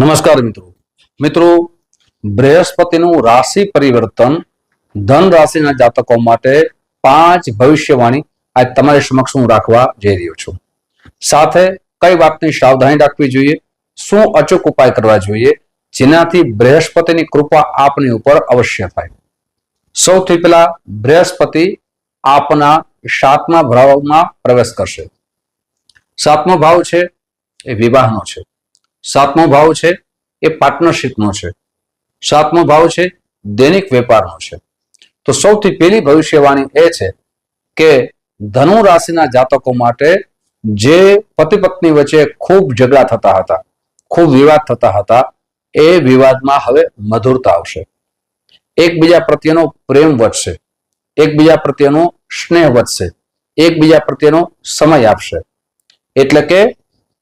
નમસ્કાર મિત્રો. મિત્રો, બૃહસ્પતિનું રાશિ પરિવર્તન ધન રાશિના જાતકો માટે પાંચ ભવિષ્યવાણી આજ તમારી સમક્ષ હું રાખવા જઈ રહ્યો છું. સાથે કઈ વાતની સાવધાની રાખવી જોઈએ? શું અચૂક ઉપાય કરવા જોઈએ? જેનાથી બૃહસ્પતિની કૃપા આપની ઉપર અવશ્ય થાય. સૌથી પહેલા બૃહસ્પતિ આપના સાતમા ભાવમાં પ્રવેશ કરશે. સાતમો ભાવ છે એ વિવાહનો છે. સાતમો ભાવ છે એ પાર્ટનરશીપનો છે. સાતમો ભાવ છે દૈનિક વેપારનો છે. તો સૌથી પહેલી ભવિષ્યવાણી એ છે કે ધનુ રાશિના જાતકો માટે જે પતિ પત્ની વચ્ચે ખૂબ ઝઘડા થતા હતા, ખૂબ વિવાદ થતા હતા, એ વિવાદમાં હવે મધુરતા આવશે. એકબીજા પ્રત્યેનો પ્રેમ વધશે. એકબીજા પ્રત્યેનો સ્નેહ વધશે. એકબીજા પ્રત્યેનો સમય આપશે. એટલે કે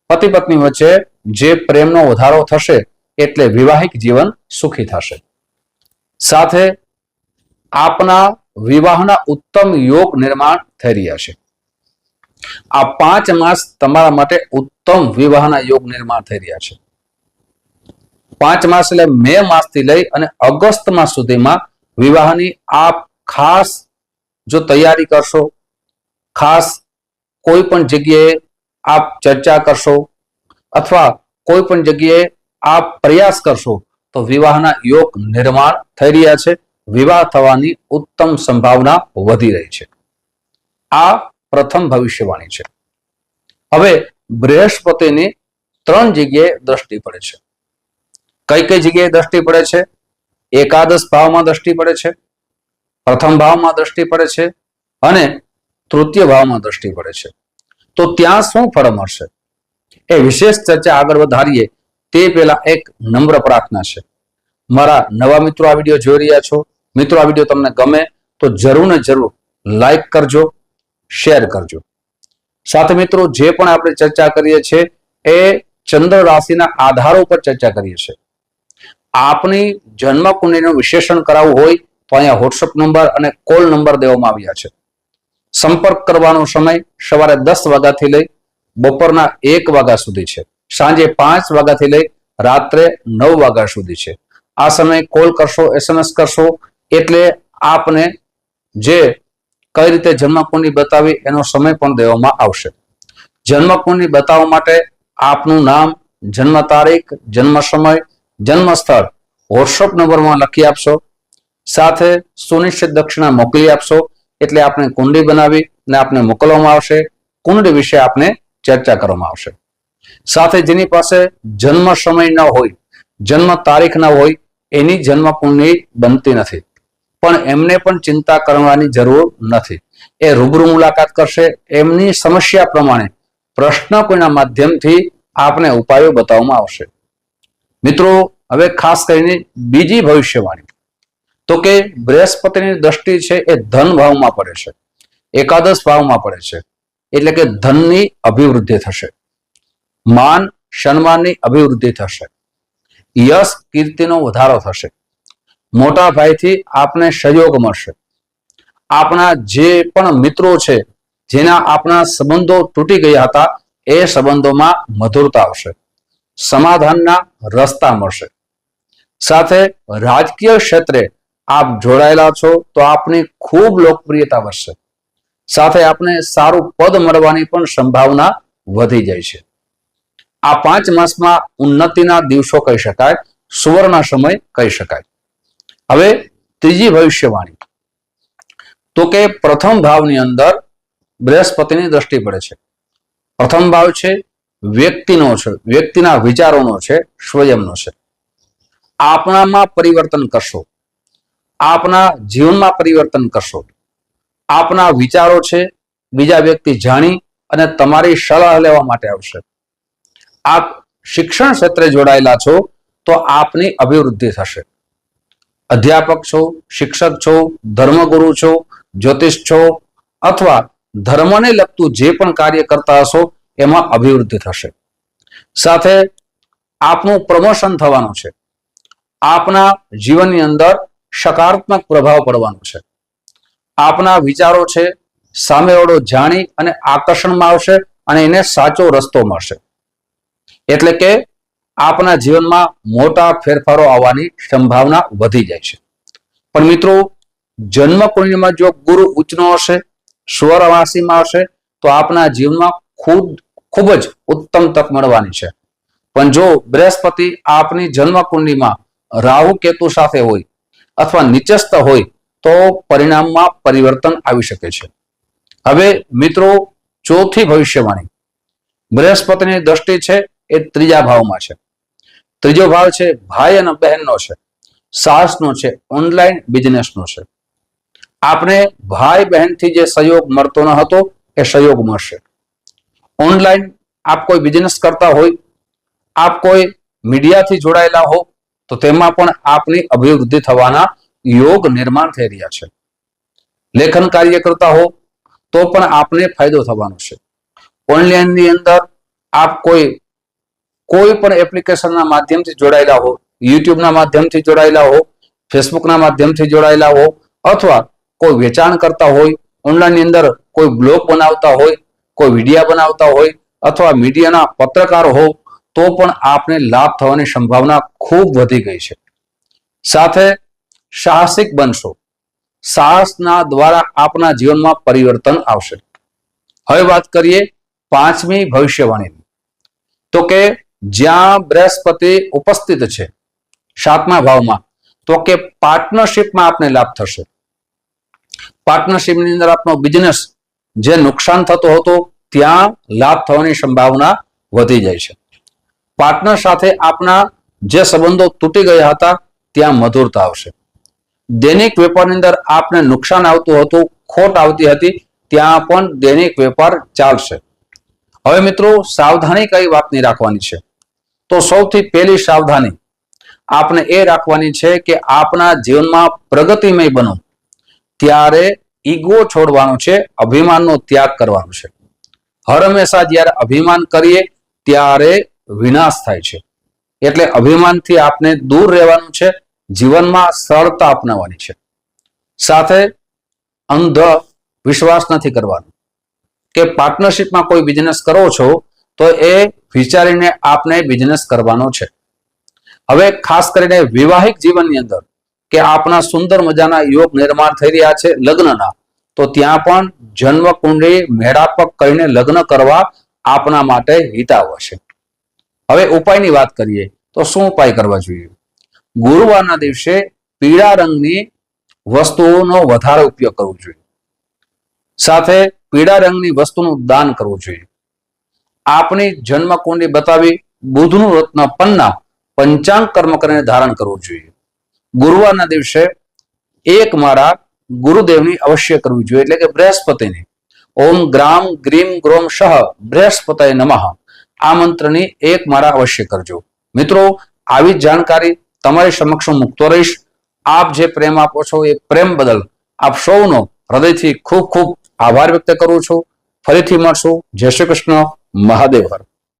પતિ પત્ની વચ્ચે જે પ્રેમનો વધારો થશે એટલે વિવાહિક જીવન સુખી થશે. સાથે આપના વિવાહના ઉત્તમ યોગ નિર્માણ થઈ રહ્યા છે. આ પાંચ માસ તમારા માટે ઉત્તમ વિવાહના યોગ નિર્માણ થઈ રહ્યા છે. પાંચ માસ એટલે મે માસથી લઈ અને ઓગસ્ટ માસ સુધીમાં વિવાહની આપ ખાસ જો તૈયારી કરશો, ખાસ કોઈ પણ જગ્યાએ આપ ચર્ચા કરશો અથવા કોઈ પણ જગ્યાએ આ પ્રયાસ કરશો તો વિવાહના યોગ નિર્માણ થઈ રહ્યા છે. વિવાહ થવાની ઉત્તમ સંભાવના વધી રહી છે. આ પ્રથમ ભવિષ્યવાણી છે. હવે બૃહસ્પતિની ત્રણ જગ્યાએ દ્રષ્ટિ પડે છે. કઈ કઈ જગ્યાએ દ્રષ્ટિ પડે છે? એકાદશ ભાવમાં દ્રષ્ટિ પડે છે. પ્રથમ ભાવમાં દ્રષ્ટિ પડે છે. અને તૃતીય ભાવમાં દ્રષ્ટિ પડે છે. તો ત્યાં શું ફળ મળશે એ વિશેષ ચર્ચા આગળ વધારીએ, તે પહેલા એક નમ્ર પ્રાર્થના છે. મારા નવા મિત્રો આ વીડિયો જોઈ રહ્યા છો, મિત્રો આ વીડિયો તમને ગમે તો જરૂર ને જરૂર લાઈક કરજો, શેર કરજો. સાથે મિત્રો, જે પણ આપણે ચર્ચા કરીએ છીએ, એ ચંદ્ર રાશિના આધારો પર ચર્ચા કરીએ છીએ. આપની જન્મ કુંડળીનું વિશ્લેષણ કરાવવું હોય તો અહીંયા વોટ્સઅપ નંબર અને કોલ નંબર દેવામાં આવ્યા છે. સંપર્ક કરવાનો સમય સવારે દસ વાગ્યાથી લઈ બપોરના એક વાગ્યા સુધી છે. સાંજે પાંચ વાગ્યાથી લઈ રાત્રે નવ વાગ્યા સુધી છે. આ સમયે કોલ કરશો એસએમએસ કરશો, એટલે આપને જે કઈ રીતે જન્મકુંડલી બતાવી એનો સમય પણ દેવામાં આવશે. જન્મકુંડલી બતાવવા માટે આપનું નામ, જન્મ તારીખ, જન્મ સમય, જન્મ સ્થળ વોટ્સઅપ નંબરમાં લખી આપશો. સાથે સુનિશ્ચિત દક્ષિણા મોકલી આપશો. એટલે આપણે કુંડી બનાવી અને આપને મોકલવામાં આવશે. કુંડ વિશે આપને ચર્ચા કરવામાં આવશે. સાથે જેની પાસે જન્મ સમય ન હોય, જન્મ તારીખ ન હોય, એની જન્મ કુંડલી બનતી નથી. પણ એમને પણ ચિંતા કરવાની જરૂર નથી. એ રૂબરૂ મુલાકાત કરશે. એમની સમસ્યા પ્રમાણે પ્રશ્ન કોઈના માધ્યમથી આપને ઉપાયો બતાવવામાં આવશે. મિત્રો, હવે ખાસ કરીને બીજી ભવિષ્યવાણી. તો કે બૃહસ્પતિની દ્રષ્ટિ છે એ ધન ભાવમાં પડે છે. એકાદશ ભાવમાં પડે છે. એટલે કે ધનની અભિવૃદ્ધિ થશે. માન, સન્માનની અભિવૃદ્ધિ થશે. યશ, કીર્તિનો વધારો થશે. મોટા ભાઈથી આપને સહયોગ મળશે. આપણા જે પણ મિત્રો છે, જેના આપણા સંબંધો તૂટી ગયા હતા, એ સંબંધોમાં મધુરતા આવશે. સમાધાનના રસ્તા મળશે. સાથે રાજકીય ક્ષેત્રે આપ જોડાયેલા છો, તો આપની ખૂબ લોકપ્રિયતા વધશે. સાથે આપણે સારું પદ મળવાની પણ સંભાવના વધી જાય છે. આ પાંચ માસમાં ઉન્નતિના દિવસો કહી શકાય સુવર્ણ સમય કહી શકાય. હવે ત્રીજી ભવિષ્યવાણી. તો કે પ્રથમ ભાવની અંદર બૃહસ્પતિની દ્રષ્ટિ પડે છે. પ્રથમ ભાવ છે વ્યક્તિનો છે, વ્યક્તિના વિચારોનો છે, સ્વયંનો છે. આપણામાં પરિવર્તન કરશો. આપના જીવનમાં પરિવર્તન કરશો. આપના વિચારો છે, બીજા વ્યક્તિ જાણી અને તમારી સલાહ લેવા માટે આવશે. આપ શિક્ષણ ક્ષેત્રે જોડાયેલા છો, તો આપની અભિવૃદ્ધિ થશે. અધ્યાપક છો, શિક્ષક છો, ધર્મગુરુ છો, જ્યોતિષ છો, અથવા ધર્મને લગતું જે પણ કાર્ય કરતા હશો, એમાં અભિવૃદ્ધિ થશે. સાથે આપનું પ્રમોશન થવાનું છે. આપના જીવનની અંદર સકારાત્મક પ્રભાવ પડવાનો છે. આપના વિચારો છે, સામેવાળો જાણી અને આકર્ષણમાં આવશે અને એને સાચો રસ્તો મળશે. એટલે કે આપના જીવનમાં મોટા ફેરફારો આવવાની સંભાવના વધી જાય છે. પણ મિત્રો જન્મ કુંડળીમાં જો ગુરુ ઉચ્ચનો હશે, સ્વરવાસીમાં હશે, તો આપના જીવનમાં ખૂબ ખૂબ જ ઉત્તમ તક મળવાની છે. પણ જો બૃહસ્પતિ આપની જન્મ કુંડલીમાં રાહુ કેતુ સાથે હોય અથવા નીચસ્થ હોય તો પરિણામમાં પરિવર્તન આવી શકે છે. હવે મિત્રો, ચોથી ભવિષ્યવાણી. બૃહસ્પતિની દ્રષ્ટિ છે એ ત્રીજા ભાવમાં છે. ત્રીજો ભાવ છે ભાઈ અને બહેનનો છે. સાહસનો છે ઓનલાઈન બિઝનેસનો છે. આપણે ભાઈ બહેનથી જે સહયોગ મળતો ન હતો, એ સહયોગ મળશે. ઓનલાઈન આપ કોઈ બિઝનેસ કરતા હોય, આપ કોઈ મીડિયાથી જોડાયેલા હો, તો તેમાં પણ આપની અભિવૃદ્ધિ થવાના યોગ નિર્માણ થઈ રહ્યા છે. લેખન કાર્ય કરતા હો, તો પણ આપને ફાયદો થવાનો છે. ઓનલાઈનની અંદર આપ કોઈ કોઈ પણ એપ્લિકેશનના માધ્યમથી જોડાયેલા હો, યુટ્યુબના માધ્યમથી જોડાયેલા હો, ફેસબુકના માધ્યમથી જોડાયેલા હો, અથવા કોઈ વેચાણ કરતા હોય, ઓનલાઈનની અંદર કોઈ બ્લોગ બનાવતા હોય, કોઈ વિડીયા બનાવતા હોય, અથવા મીડિયાના પત્રકાર હો, તો પણ આપને લાભ થવાની સંભાવના ખૂબ વધી ગઈ છે. સાથે સાહસિક બનશો. સાહસના દ્વારા આપના જીવનમાં પરિવર્તન આવશે. હવે વાત કરીએ પાંચમી ભવિષ્યવાણીની. તો કે જ્યાં બૃહસ્પતિ ઉપસ્થિત છે, સાતમા ભાવમાં, તો કે પાર્ટનરશિપમાં આપને લાભ થશે. પાર્ટનરશિપની અંદર આપનો બિઝનેસ જે નુકસાન થતો હતો, ત્યાં લાભ થવાની સંભાવના વધી જાય છે. પાર્ટનર સાથે આપના જે સંબંધો તૂટી ગયા હતા, ત્યાં મધુરતા આવશે. દૈનિક વેપારની અંદર આપને નુકસાન આવતું હતું, ખોટ આવતી હતી, ત્યાં પણ દૈનિક વેપાર ચાલશે. હવે મિત્રો, સાવધાની કઈ વાતની રાખવાની છે? તો સૌથી પહેલી સાવધાની આપને એ રાખવાની છે કે આપના જીવનમાં પ્રગતિમય બનો. ત્યારે ઈગો છોડવાનું છે, અભિમાનનો ત્યાગ કરવાનો છે. હર હંમેશા જ્યારે અભિમાન કરીએ, ત્યારે વિનાશ થાય છે. એટલે અભિમાનથી આપને દૂર રહેવાનું છે જીવનમાં સરળતા અપનાવવાની છે. સાથે અંધ વિશ્વાસ નથી કરવાનો. કે પાર્ટનરશિપમાં કોઈ બિઝનેસ કરો છો, તો એ વિચારીને આપને બિઝનેસ કરવાનો છે. હવે ખાસ કરીને વિવાહિક જીવનની અંદર, કે આપના સુંદર મજાના યોગ નિર્માણ થઈ રહ્યા છે લગ્નના, તો ત્યાં પણ જન્મ કુંડળી મેળાપક કરીને લગ્ન કરવા આપના માટે હિતાવ છે. હવે ઉપાયની વાત કરીએ, તો શું ઉપાય કરવા જોઈએ? ગુરુવારના દિવસે પીળા રંગની વસ્તુઓનો વધારે ઉપયોગ કરવો જોઈએ. સાથે પીળા રંગની વસ્તુનું દાન કરવું જોઈએ. આપની જન્મ કુંડળી બતાવી બુધનું રત્ન પન્ના પંચાંગ કર્મ કરીને ધારણ કરવું જોઈએ. ગુરુવારના દિવસે એક માળા ગુરુદેવની અવશ્ય કરવી જોઈએ, એટલે કે બૃહસ્પતિની. ઓમ ગ્રામ ગ્રીમ ગ્રોમ શહ બૃહસ્પતય નમઃ. આ મંત્રની એક માળા અવશ્ય કરજો. મિત્રો, આવી જાણકારી તમારી સમક્ષ હું મૂકતો રહીશ. આપ જે પ્રેમ આપો છો, એ પ્રેમ બદલ આપ સૌનો હૃદયથી ખૂબ ખૂબ આભાર વ્યક્ત કરું છું. ફરીથી મળશું. જય શ્રી કૃષ્ણ. મહાદેવ હર.